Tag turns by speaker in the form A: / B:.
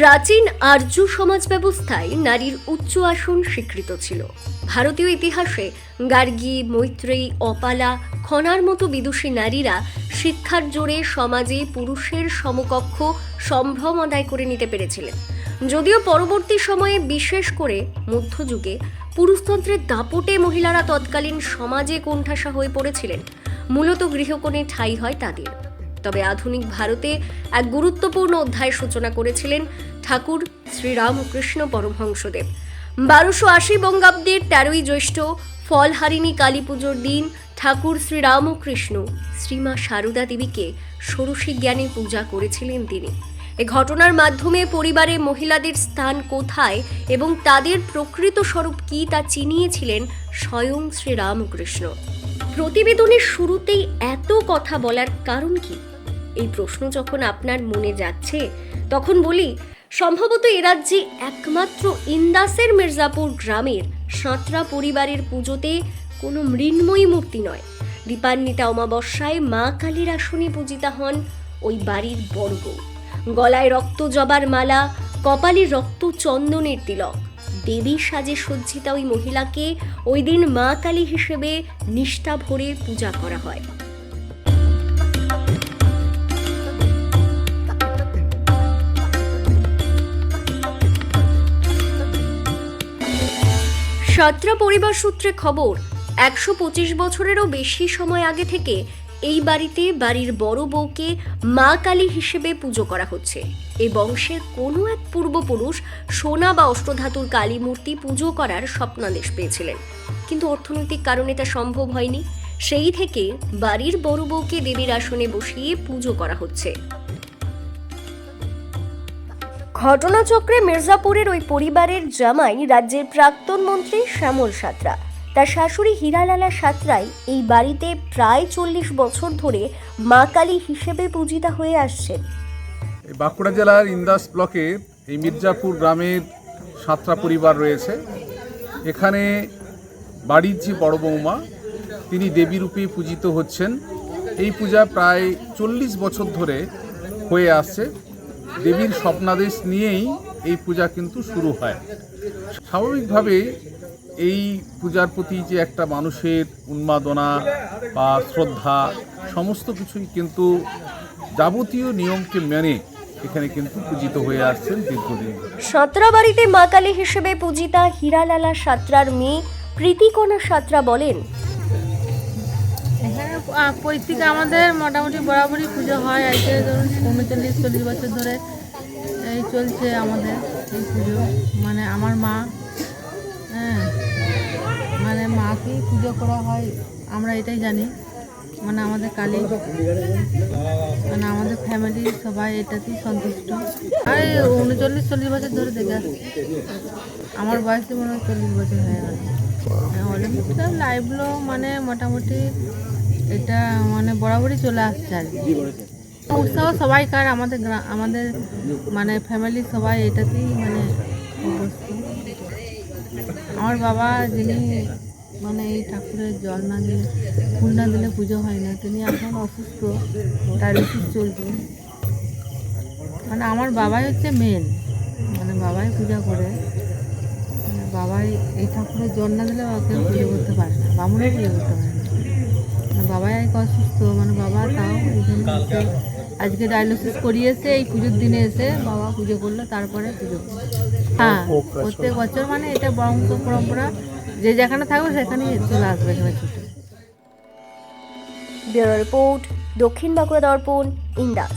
A: প্রাচীন আর্য সমাজ ব্যবস্থায় নারীর উচ্চ আসন স্বীকৃত ছিল। ভারতীয় ইতিহাসে গার্গী, মৈত্রেয়ী, অপালা, খনার মতো বিদুষী নারীরা শিক্ষার জোরে সমাজে পুরুষের সমকক্ষ সম্ভ্রম আদায় করে নিতে পেরেছিলেন। যদিও পরবর্তী সময়ে, বিশেষ করে মধ্যযুগে, পুরুষতন্ত্রের দাপটে মহিলারা তৎকালীন সমাজে কোণঠাসা হয়ে পড়েছিলেন। মূলত গৃহকোণে ঠাঁই হয় তাদের। তবে আধুনিক ভারতে এক গুরুত্বপূর্ণ অধ্যায় সূচনা করেছিলেন ঠাকুর শ্রীরামকৃষ্ণ পরমহংসদেব। বারোশো আশি বঙ্গাব্দের তেরোই জ্যৈষ্ঠ ফলহারিণী কালী পুজোর দিন ঠাকুর শ্রীরামকৃষ্ণ শ্রীমা সারদা দেবীকে ষোড়শী জ্ঞানে পূজা করেছিলেন তিনি। এ ঘটনার মাধ্যমে পরিবারে মহিলাদের স্থান কোথায় এবং তাদের প্রকৃত স্বরূপ কী তা চিনিয়েছিলেন স্বয়ং শ্রীরামকৃষ্ণ। প্রতিবেদনের শুরুতেই এত কথা বলার কারণ কি? এই প্রশ্ন যখন আপনার মনে যাচ্ছে, তখন বলি, সম্ভবত এ রাজ্যে একমাত্র ইন্দাসের মির্জাপুর গ্রামের সাঁতরা পরিবারের পুজোতে কোনো মৃন্ময়ী মূর্তি নয়। দীপান্বিতা অমাবস্যায় মা কালীর আসনে পূজিতা হন ওই বাড়ির বড় বউ। গলায় রক্ত জবার মালা, কপালে রক্ত চন্দনের তিলক। দেবী সাজে সজ্জিতা ওই মহিলাকে ওই দিন মা কালী হিসেবে নিষ্ঠা ভরে পূজা করা হয়। সাতরা পরিবার সূত্রে খবর, একশো পঁচিশ বছরেরও বেশি সময় আগে থেকে এই বাড়িতে বাড়ির বড় বউকে মা কালী হিসেবে পুজো করা হচ্ছে। এই বংশের কোনো এক পূর্বপুরুষ সোনা বা অষ্টধাতুর কালী মূর্তি পুজো করার স্বপ্নাদেশ পেয়েছিলেন। কিন্তু অর্থনৈতিক কারণে তা সম্ভব হয়নি। সেই থেকে বাড়ির বড় বউকে দেবীর আসনে বসিয়ে পুজো করা হচ্ছে। ঘটনাচক্রে মির্জাপুরের ওই পরিবারের জামাই রাজ্যের প্রাক্তন মন্ত্রী শ্যামল সাঁতরা। তার শাশুড়ি হীরালালা সাঁতরাই এই বাড়িতে প্রায় চল্লিশ বছর ধরে মা কালী হিসেবে পূজিতা হয়ে আসছেন।
B: বাঁকুড়া জেলার ইন্দাস ব্লকে এই মির্জাপুর গ্রামের সাতটা পরিবার রয়েছে। এখানে বাড়ির যে বড় বৌমা, তিনি দেবী রূপে পূজিত হচ্ছেন। এই পূজা প্রায় চল্লিশ বছর ধরে হয়ে আসছে। দেবীর স্বপ্নাদেশ নিয়েই এই পূজা কিন্তু শুরু হয়। স্বাভাবিকভাবে এই পূজার প্রতি যে একটা মানুষের উন্মাদনা বা শ্রদ্ধা সমস্ত কিছুই কিন্তু যাবতীয় নিয়মকে মেনে এখানে কিন্তু পূজিত হয়ে আসছেন দীর্ঘদিন ধরে।
A: সাঁতরা বাড়িতে মা কালী হিসেবে পূজিতা হীরালালা সাঁতরার মেয়ে প্রীতিকণা সাঁতরা বলেন
C: এখানে পৈতৃক আমাদের মোটামুটি বরাবরই পুজো হয় আজকে ধরুন উনচল্লিশ চল্লিশ বছর ধরে এই চলছে আমাদের এই পুজো মানে আমার মা মানে পুজো করা হয়, আমরা এটাই জানি। মানে আমাদের কালী মানে আমাদের ফ্যামিলি সবাই এটাতেই সন্তুষ্ট। আর উনচল্লিশ, চল্লিশ বছর ধরে দেখে আসছি। আমার বয়সে মনে হয় চল্লিশ বছর হয়ে গেল অলিম্পিকটা লাইভগুলো মানে মোটামুটি এটা মানে বরাবরই চলে আসছে আর কি। উৎসাহ সবাইকার, আমাদের আমাদের মানে ফ্যামিলি সবাই এটাতেই মানে আমার বাবা যিনি মানে এই ঠাকুরের জল না দিলে, ফুল না দিলে পুজো হয় না। তিনি এখন অসুস্থ, ডায়ালিসিস চলছে। মানে আমার বাবাই হচ্ছে মেন মানে বাবাই পূজা করে। মানে বাবাই এই ঠাকুরের জল না দিলে কেউ পুজো করতে পারে না। বামুনও পুজো করতে পারে না। মানে বাবাই এক অসুস্থ। মানে বাবা তাও আজকে ডায়ালিসিস করিয়েছে, এই পুজোর দিনে এসে বাবা পুজো করল, তারপরে পুজো। হ্যাঁ প্রত্যেক বছর মানে এটা বংশ পরম্পরা। যে যেখানে থাকবে সেখানেই চলে আসবে এখানে ছুটে।
A: ব্যুরো রিপোর্ট দক্ষিণ বাঁকুড়া দর্পণ ইন্দাস।